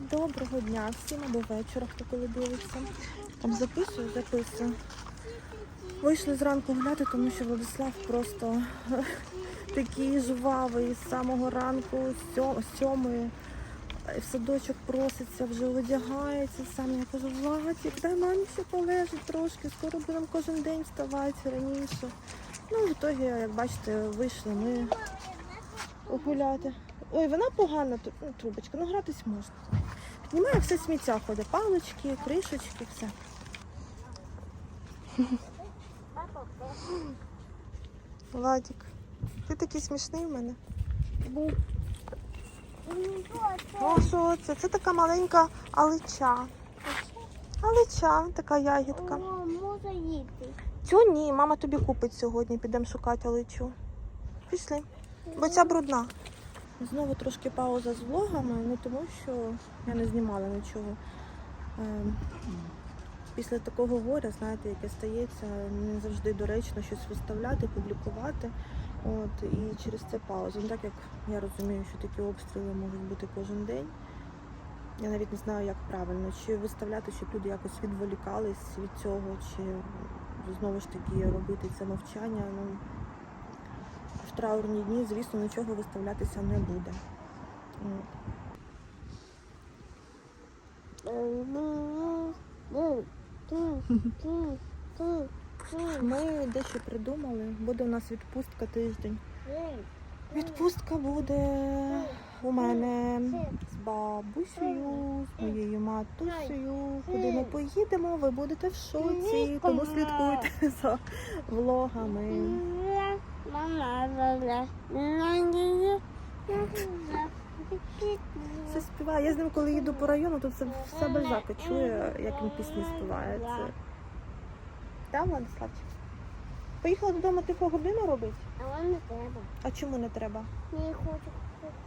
Доброго дня всім або вечора, хто коли дивиться. Там записую, записую. Вийшли зранку гуляти, тому що Владислав просто такий жвавий з самого ранку, з сьомої. В садочок проситься, вже одягається сам. Я кажу, Владик, дай мамі ще полежить трошки, скоро будемо кожен день вставати раніше. Ну, в ітогі, як бачите, вийшли ми гуляти. Ой, вона погана, ну, трубочка, ну гратись можна. Піднімає все сміття ходить, палички, кришечки, все. Владик, ти такий смішний в мене. О, що це? Це така маленька алича. Алича, така ягідка. О, можна. Цю ні, мама тобі купить сьогодні, підемо шукати аличу. Пішли. Бо ця брудна. Знову трошки пауза з влогами, ну тому що я не знімала нічого. Ем, Після такого горя, знаєте, яке стається, не завжди доречно щось виставляти, публікувати. От, і через це пауза. Ну, так як я розумію, що такі обстріли можуть бути кожен день. Я навіть не знаю, як правильно, чи виставляти, щоб люди якось відволікались від цього, чи знову ж таки робити це мовчання. Ну, траурні дні, звісно, нічого виставлятися не буде. Ми дещо придумали. Буде у нас відпустка тиждень. Відпустка буде у мене з бабусею, з моєю матусею. Куди ми поїдемо, ви будете в шоці, тому слідкуйте за влогами. Це співає. Я з ним, коли їду по району, то це все бальзака чує, як він пісні співає. Це... Так, Владиславчик? Поїхала додому тиху годину робити? А вам не треба. А чому не треба? Не хочу,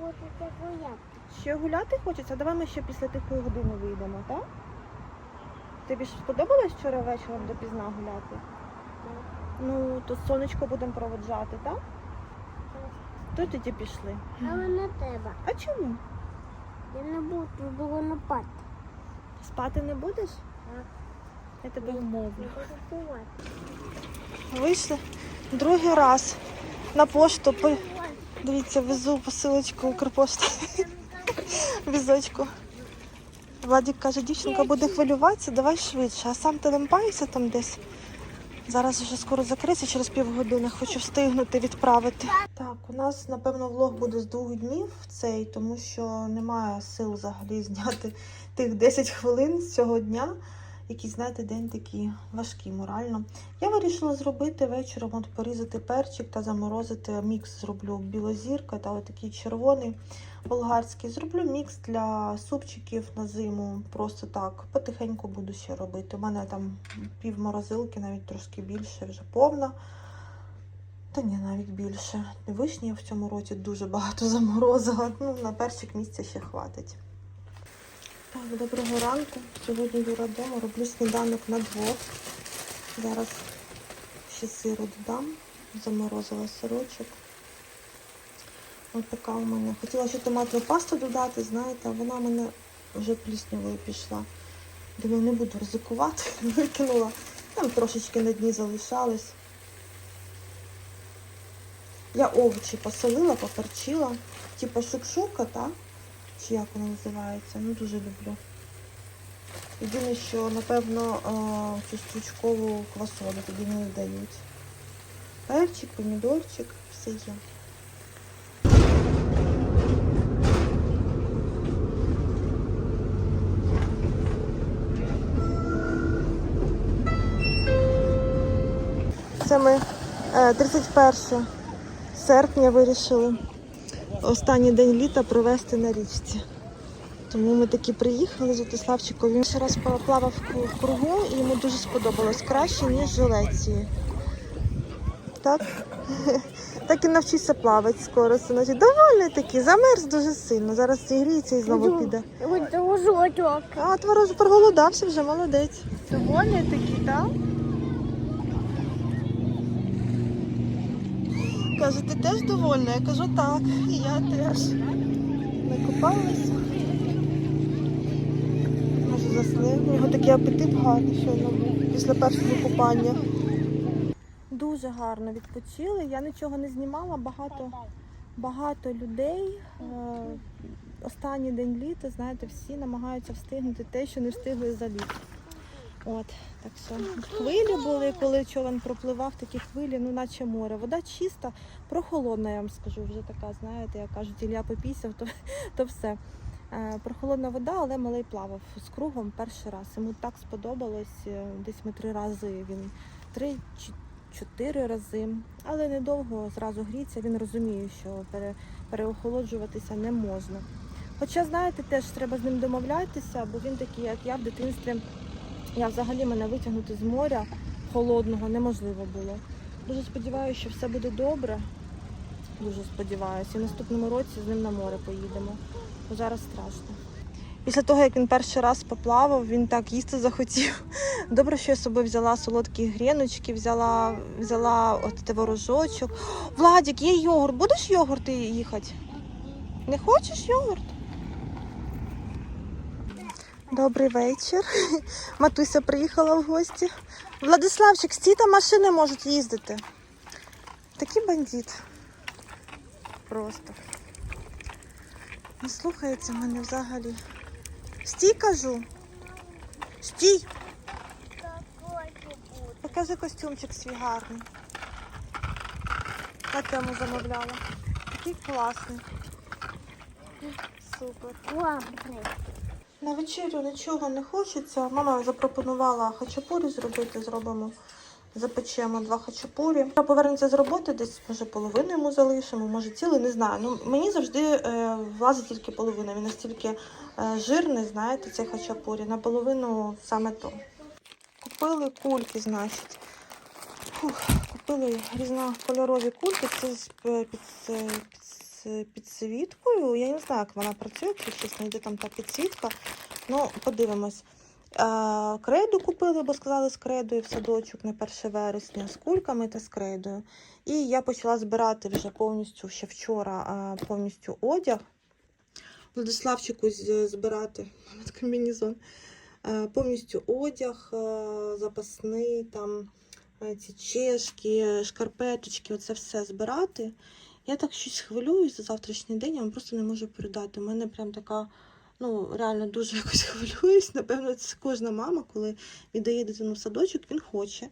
хочу погуляти. Ще гуляти хочеться? Давай ми ще після тихої години вийдемо, так? Тобі ж сподобалось вчора вечором допізна гуляти? Ну, то сонечко будемо проводжати, так? То тоді пішли. А вам не треба. А чому? Я не буду було напати. Спати не будеш? Так. Я тебе вмовлю. Буду. Вийшли другий раз на пошту. Дивіться, везу посилочку Укрпошти. Візочку. Владик каже, дівчинка буде хвилюватися, давай швидше, а сам ти там десь. Зараз вже скоро закриться, через півгодини хочу встигнути відправити. Так, у нас, напевно, влог буде з двох днів цей, тому що немає сил взагалі зняти тих 10 хвилин з цього дня. Якийсь, знаєте, день такий важкий морально. Я вирішила зробити вечором, от порізати перчик та заморозити. Мікс зроблю білозірка та такий червоний болгарський. Зроблю мікс для супчиків на зиму. Просто так. Потихеньку буду ще робити. У мене там пів морозилки, навіть трошки більше, вже повна. Та ні, навіть більше. Вишні я в цьому році дуже багато заморозила. Ну, на перчик місця ще хватить. Так, доброго ранку. Сьогодні Юра вдома, роблю сніданок на двох. Зараз ще сиру додам, заморозила сирочок. Ось така у мене. Хотіла ще томатну пасту додати, знаєте, а вона в мене вже пліснявою пішла. Думаю, не буду ризикувати, викинула. Там трошечки на дні залишались. Я овочі посолила, поперчила. Типа шукшука, так? Чи як вона називається? Ну дуже люблю. Єдине, що, напевно, а, цю стручкову квасолю тоді не дають. Перчик, помідорчик, все є. Це ми е, 31 серпня вирішили останній день літа провести на річці. Тому ми таки приїхали з Отиславчиком. Він ще раз поплавав в кругу і йому дуже сподобалось краще, ніж в Жилеції. Так? Так і навчився плавати скоро. синочок. Довольний такий, замерз дуже сильно. Зараз зігріється і знову піде. А, творож проголодався вже, молодець. Довольний такий, так? Каже, ти теж довольна? Я кажу, так, і я теж. Накопалася. засне. У нього такий апетит гарний був після першого купання. Дуже гарно відпочили. Я нічого не знімала, багато, багато людей. Е, Останній день літа, знаєте, всі намагаються встигнути те, що не встигли за літо. От, так що хвилі були, коли човен пропливав, такі хвилі, ну наче море. Вода чиста, прохолодна, я вам скажу, вже така, знаєте, як кажуть, Ілля попісяв, то, то все. Е, Прохолодна вода, але малий плавав з кругом перший раз. Йому так сподобалось. е, Десь ми три рази він три чи чотири рази, але недовго зразу гріться. Він розуміє, що пере, переохолоджуватися не можна. Хоча, знаєте, теж треба з ним домовлятися, бо він такий, як я в дитинстві. Я взагалі мене витягнути з моря холодного неможливо було. Дуже сподіваюся, що все буде добре. Дуже сподіваюся. І в наступному році з ним на море поїдемо. Бо зараз страшно. Після того, як він перший раз поплавав, він так їсти захотів. Добре, що я з собою взяла солодкі гріночки, взяла, взяла от творожочок. Владік, є йогурт. Будеш йогурт їхати? Не хочеш йогурт? Добрий вечір. Матуся приїхала в гості. Владиславчик, стій там машини можуть їздити. Такий бандит. Просто. Не слухається мене взагалі. Стій, кажу. Стій. Покажи костюмчик свій гарний. Я тему замовляла. Такий класний. Супер. Добре. На вечерю нічого не хочеться. Мама запропонувала хачапурі зробити, зробимо. Запечемо два хачапурі. Я повернеться з роботи, десь може половину йому залишимо, може цілий, не знаю. Ну мені завжди е, влазить тільки половина. Він настільки е, жирний, знаєте, цей хачапурі. Наполовину саме то. Купили кульки, значить. Фух, купили різнокольорові кульки. Це е, під, е, під, з підсвіткою. Я не знаю, як вона працює, якщо чесно, йде там та підсвітка. Ну, подивимось. А, крейду купили, бо сказали з крейдою в садочок на 1 вересня, з кульками та з крейдою. І я почала збирати вже повністю ще вчора а, повністю одяг. Владиславчику збирати комбінезон. Е, Повністю одяг, е, запасний, там е, ці чешки, шкарпеточки, оце все збирати. Я так щось хвилююсь за завтрашній день, я вам просто не можу передати. У мене прям така, ну реально дуже якось хвилююсь. Напевно, це кожна мама, коли віддає дитину в садочок, він хоче.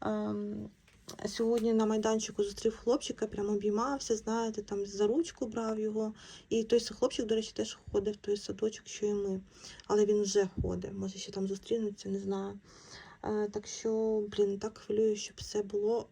Ем, Сьогодні на майданчику зустрів хлопчика, прям обіймався, знаєте, там за ручку брав його. І той хлопчик, до речі, теж ходив в той садочок, що і ми. Але він вже ходить. Може, ще там зустрінуться, не знаю. Е, так що, блін, так хвилюю, щоб все було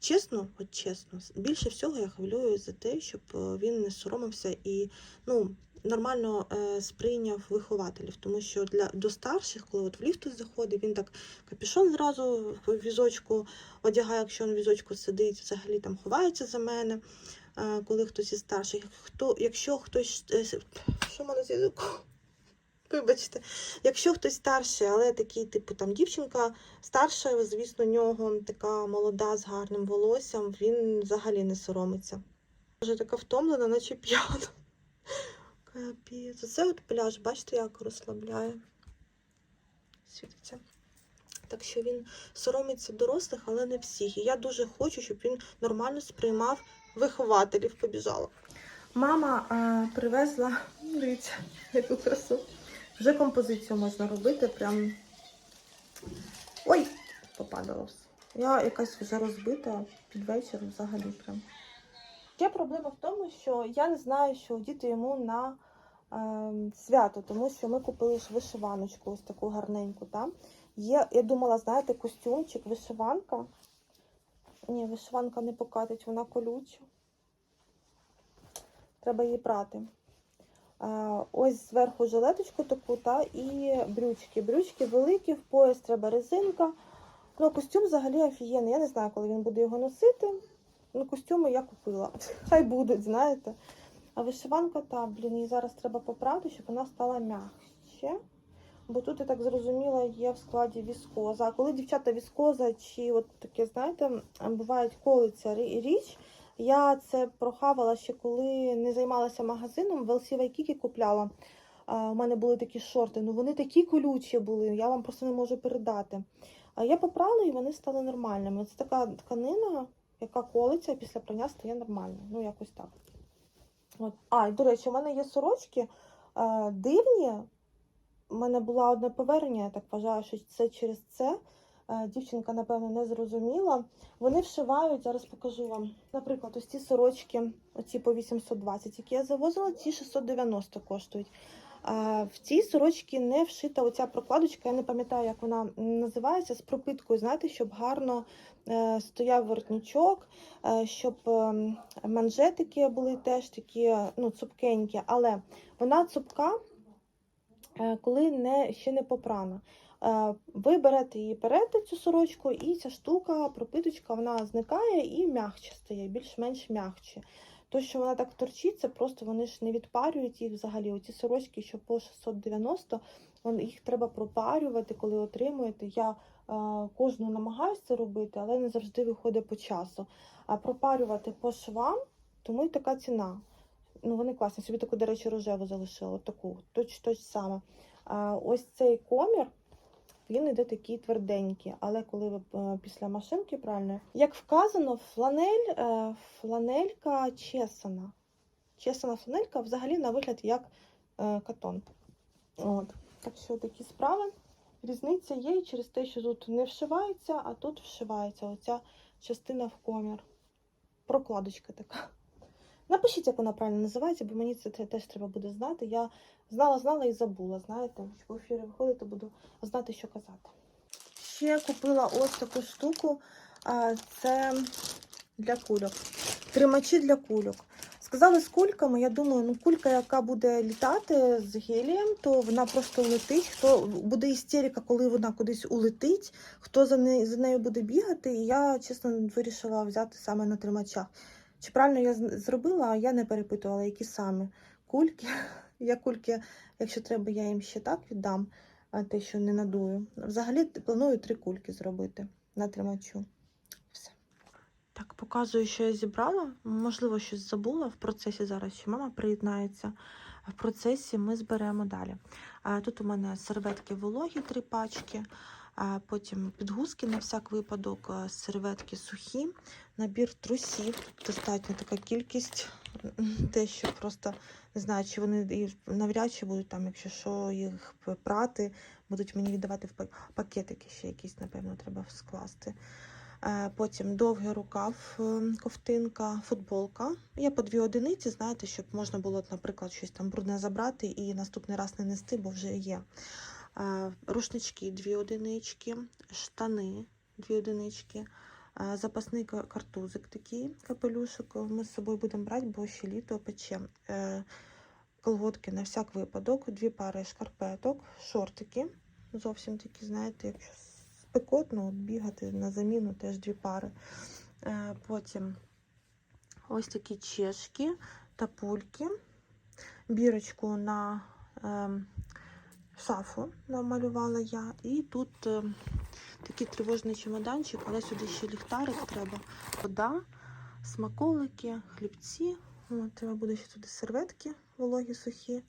чесно, от чесно, більше всього я хвилююсь за те, щоб е, він не соромився і ну, нормально е, сприйняв вихователів. Тому що для до старших, коли от в ліфт хтось заходить, він так капюшон зразу в візочку одягає, якщо він в візочку сидить, взагалі там ховається за мене. е, Коли хтось із старших, хто, якщо хтось що мене з язику? Вибачте, якщо хтось старший, але такий, типу, там дівчинка старша, звісно, у нього така молода з гарним волоссям, він взагалі не соромиться. Вже така втомлена, наче п'яна. Капець. Оце от пляж, бачите, як розслабляє. Світиться. Так що він соромиться дорослих, але не всіх. І я дуже хочу, щоб він нормально сприймав вихователів. Побіжала. Мама е, привезла, дивіться, яку красу. Вже композицію можна робити. Прям. Ой, попадало все. Я якась вже розбита під вечір взагалі прям. Є проблема в тому, що я не знаю, що діти йому на е, свято, тому що ми купили ж вишиваночку, ось таку гарненьку там. Є, я думала, знаєте, костюмчик, вишиванка. Ні, вишиванка не покатить, вона колюча. Треба її брати. Ось зверху жилеточку таку, та і брючки. Брючки великі, в пояс треба резинка. Ну, костюм взагалі офігенний. Я не знаю, коли він буде його носити. Ну, костюми я купила. Хай будуть, знаєте. А вишиванка та, блін, її зараз треба поправити, щоб вона стала м'якше. Бо тут, я так зрозуміла, є в складі віскоза. А коли дівчата віскоза чи от таке, знаєте, бувають колиться рі- річ, я це прохавала ще коли не займалася магазином, в LC Waikiki купляла. У мене були такі шорти. Ну вони такі колючі були, я вам просто не можу передати. Я попрала і вони стали нормальними. Це така тканина, яка колиться, і після прання стає нормально. Ну, якось так. От. А, і до речі, у мене є сорочки дивні. У мене була одне повернення, я так вважаю, що це через це. Е, Дівчинка, напевно, не зрозуміла. Вони вшивають, зараз покажу вам. Наприклад, ось ці сорочки, оці по 820, які я завозила, ці 690 коштують. В цій сорочці не вшита оця прокладочка, я не пам'ятаю, як вона називається, з пропиткою, знаєте, щоб гарно е, стояв воротничок, е, щоб е, манжетики були теж такі ну, цупкенькі, але вона цупка, коли не, ще не попрана. Е, Ви берете її перете цю сорочку, і ця штука, пропиточка, вона зникає і м'якче стає, більш-менш м'якче. То, що вона так торчить, це просто вони ж не відпарюють їх взагалі. Оці сорочки, що по 690, їх треба пропарювати, коли отримуєте. Я е, кожну намагаюся це робити, але не завжди виходить по часу. А пропарювати по швам, тому і така ціна. Ну, вони класні. Собі таку, до речі, рожеву залишила, таку, точ, точ саме. Ось цей комір, він іде такий тверденький, але коли ви е, після машинки правильно, як вказано, фланель, е, фланелька чесана. Чесана фланелька взагалі на вигляд як е, катон. От. Так що такі справи. Різниця є через те, що тут не вшивається, а тут вшивається оця частина в комір. Прокладочка така. Напишіть, як вона правильно називається, бо мені це теж треба буде знати. Я знала, знала і забула. Знаєте, в ефірі виходити, буду знати, що казати. Ще купила ось таку штуку. Це для кульок. Тримачі для кульок. Сказали з кульками, я думаю, ну кулька, яка буде літати з гелієм, то вона просто летить. Хто буде істерика, коли вона кудись улетить, хто за нею буде бігати. І я чесно вирішила взяти саме на тримачах. Чи правильно я зробила, а я не перепитувала, які саме кульки. Я кульки, якщо треба, я їм ще так віддам, те, що не надую. Взагалі планую три кульки зробити на тримачу. Все. Так, показую, що я зібрала. Можливо, щось забула в процесі зараз, що мама приєднається. В процесі ми зберемо далі. Тут у мене серветки вологі, три пачки, потім підгузки на всяк випадок, серветки сухі, набір трусів. Достатньо така кількість. Те, що просто не знаю, чи вони навряд чи будуть там, якщо що, їх прати, будуть мені віддавати в пакетики ще якісь, напевно, треба скласти. Е, Потім довгий рукав, е, ковтинка, футболка. Є по дві одиниці, знаєте, щоб можна було, наприклад, щось там брудне забрати і наступний раз не нести, бо вже є. Рушнички дві одинички, штани дві одинички, запасний картузик такий, капелюшок. Ми з собою будемо брати, бо ще літо пече. Е, Колготки на всяк випадок, дві пари шкарпеток, шортики. Зовсім такі, знаєте, якщо спекотно, бігати на заміну теж дві пари. Е, Потім ось такі чешки та пульки. Бірочку на е, шафу намалювала я. І тут е, такий тривожний чемоданчик, але сюди ще ліхтарик треба. Вода, смаколики, хлібці. От, треба буде ще туди серветки вологі сухі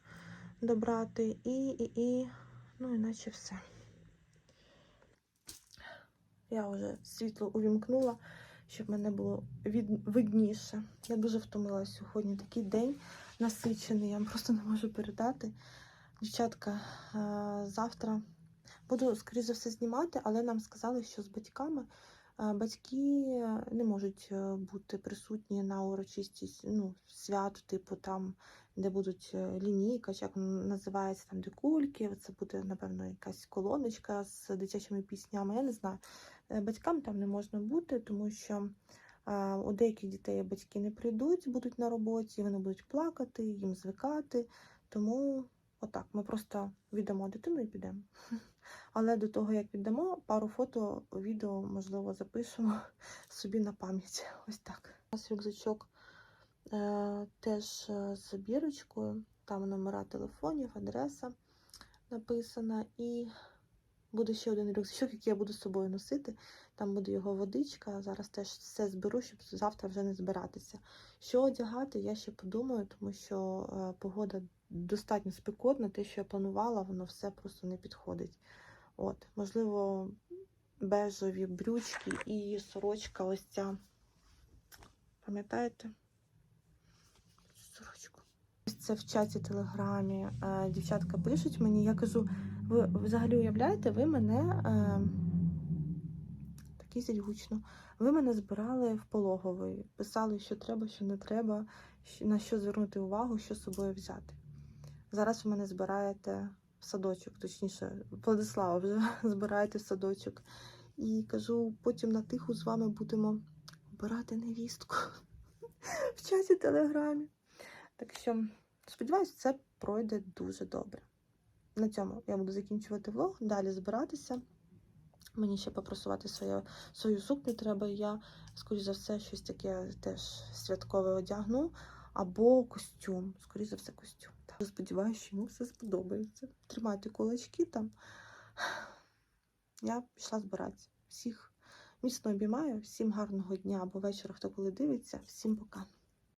добрати. І, і, і, ну, іначе все. Я вже світло увімкнула, щоб мене було від... видніше. Я дуже втомилася сьогодні. Такий день насичений, я вам просто не можу передати. Дівчатка, е, завтра буду, скоріш за все, знімати, але нам сказали, що з батьками е, батьки не можуть е, бути присутні на урочистість ну, святу, типу там, де будуть лінійка, як називається, там де кульки. Це буде, напевно, якась колоночка з дитячими піснями. Я не знаю. Батькам там не можна бути, тому що у деяких дітей батьки не прийдуть, будуть на роботі, вони будуть плакати, їм звикати. Тому отак, ми просто віддамо дитину і підемо. Але до того, як віддамо, пару фото, відео, можливо, запишемо собі на пам'ять. Ось так. У нас рюкзачок е, теж е, з бірочкою, там номера телефонів, адреса написана. І буде ще один рюкзачок, який я буду з собою носити. Там буде його водичка. Зараз теж все зберу, щоб завтра вже не збиратися. Що одягати, я ще подумаю, тому що е, погода достатньо спекотно, те, що я планувала, воно все просто не підходить. От, можливо, бежеві брючки і сорочка ось ця. Пам'ятаєте? Сорочку. Це в чаті телеграмі е, дівчатка пишуть мені. Я кажу, ви взагалі уявляєте, ви мене е, такий гучно. Ви мене збирали в пологовий, писали, що треба, що не треба, на що звернути увагу, що з собою взяти. Зараз ви мене збираєте садочок, точніше, Владислава вже збираєте садочок. І кажу, потім на тиху з вами будемо обирати невістку в чаті телеграмі. Так що, сподіваюся, це пройде дуже добре. На цьому я буду закінчувати влог, далі збиратися. Мені ще попросувати свою, свою сукню треба. і Я, скоріш за все, щось таке теж святкове одягну. Або костюм. Скоріш за все, костюм. Сподіваюся, що йому все сподобається. Тримайте кулачки там. Я пішла збиратися. Всіх міцно обіймаю, всім гарного дня або вечора, хто коли дивиться. Всім пока.